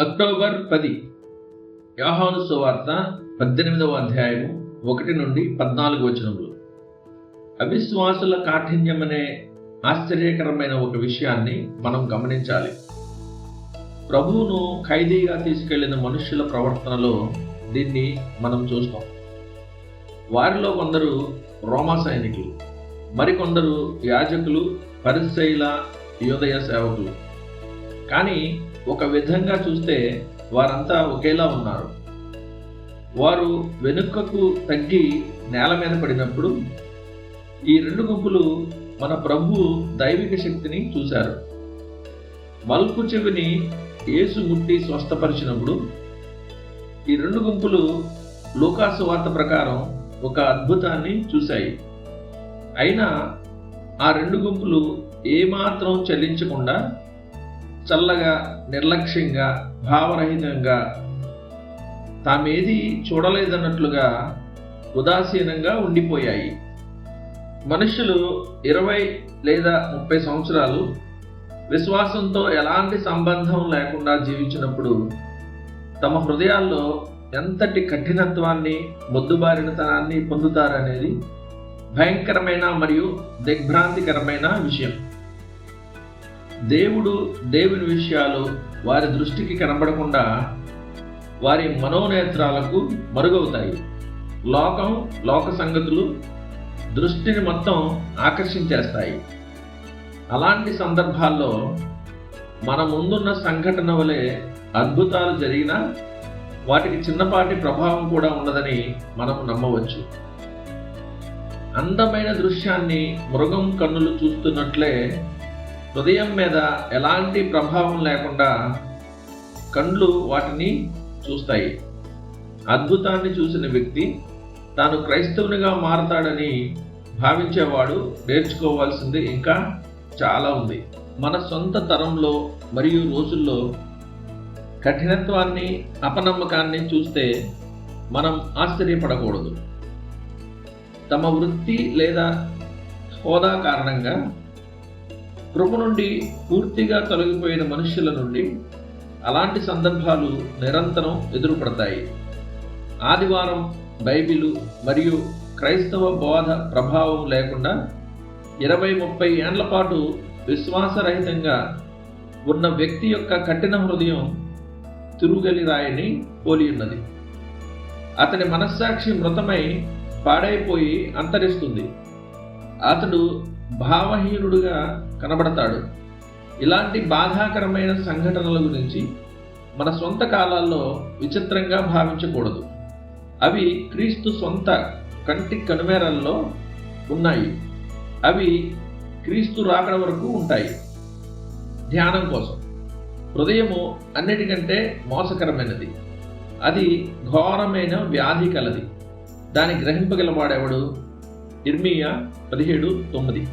October పది. యాహాను సువార్త పద్దెనిమిదవ అధ్యాయము ఒకటి నుండి పద్నాలుగు వచనములు. అవిశ్వాసుల కాఠిన్యం అనే ఆశ్చర్యకరమైన ఒక విషయాన్ని మనం గమనించాలి. ప్రభువును ఖైదీగా తీసుకెళ్ళిన మనుష్యుల ప్రవర్తనలో దీన్ని మనం చూస్తాం. వారిలో కొందరు రోమా సైనికులు మరికొందరు యాజకులు పరిశైల యోదయ సేవకులు. కానీ ఒక విధంగా చూస్తే వారంతా ఒకేలా ఉన్నారు. వారు వెనుకకు తగ్గి నేల మీద పడినప్పుడు ఈ రెండు గుంపులు మన ప్రభు దైవిక శక్తిని చూశారు. మల్పు చెవిని యేసు ముట్టి స్వస్థపరిచినప్పుడు ఈ రెండు గుంపులు లోకాసు వార్త ప్రకారం ఒక అద్భుతాన్ని చూశాయి. అయినా ఆ రెండు గుంపులు ఏమాత్రం చెల్లించకుండా చల్లగా నిర్లక్ష్యంగా భావరహితంగా తామేది చూడలేదన్నట్లుగా ఉదాసీనంగా ఉండిపోయాయి. మనుషులు ఇరవై లేదా ముప్పై సంవత్సరాలు విశ్వాసంతో ఎలాంటి సంబంధం లేకుండా జీవించినప్పుడు తమ హృదయాల్లో ఎంతటి కఠినత్వాన్ని మొద్దుబారినతనాన్ని పొందుతారనేది భయంకరమైన మరియు దిగ్భ్రాంతికరమైన విషయం. దేవుడు దేవుని విషయాలు వారి దృష్టికి కనబడకుండా వారి మనోనేత్రాలకు మరుగవుతాయి. లోకం లోక సంగతులు దృష్టిని మొత్తం ఆకర్షించేస్తాయి. అలాంటి సందర్భాల్లో మన ముందున్న సంఘటన వలె అద్భుతాలు జరిగినా వాటికి చిన్నపాటి ప్రభావం కూడా ఉండదని మనం నమ్మవచ్చు. అందమైన దృశ్యాన్ని మృగం కన్నులు చూస్తున్నట్లే హృదయం మీద ఎలాంటి ప్రభావం లేకుండా కండ్లు వాటిని చూస్తాయి. అద్భుతాన్ని చూసిన వ్యక్తి తాను క్రైస్తవునిగా మారతాడని భావించేవాడు నేర్చుకోవాల్సింది ఇంకా చాలా ఉంది. మన సొంత తరంలో మరియు రోజుల్లో కఠినత్వాన్ని అపనమ్మకాన్ని చూస్తే మనం ఆశ్చర్యపడకూడదు. తమ వృత్తి లేదా హోదా కారణంగా కృప నుండి పూర్తిగా తొలగిపోయిన మనుషుల నుండి అలాంటి సందర్భాలు నిరంతరం ఎదురుపడతాయి. ఆదివారం బైబిలు మరియు క్రైస్తవ బోధ ప్రభావం లేకుండా ఇరవై ముప్పై ఏండ్ల పాటు విశ్వాసరహితంగా ఉన్న వ్యక్తి యొక్క కఠిన హృదయం తిరుగలి రాయిని పోలి ఉన్నది. అతని మనస్సాక్షి మృతమై పాడైపోయి అంతరిస్తుంది. అతడు భావహీనుడుగా కనబడతాడు. ఇలాంటి బాధాకరమైన సంఘటనల గురించి మన సొంత కాలాల్లో విచిత్రంగా భావించకూడదు. అవి క్రీస్తు సొంత కంటి కనుమేరల్లో ఉన్నాయి. అవి క్రీస్తు రాకడ వరకు ఉంటాయి. ధ్యానం కోసం. హృదయము అన్నిటికంటే మోసకరమైనది. అది ఘోరమైన వ్యాధి కలది. దాన్ని గ్రహింపగలవాడెవడు? ఇర్మియా పదిహేడు తొమ్మిది.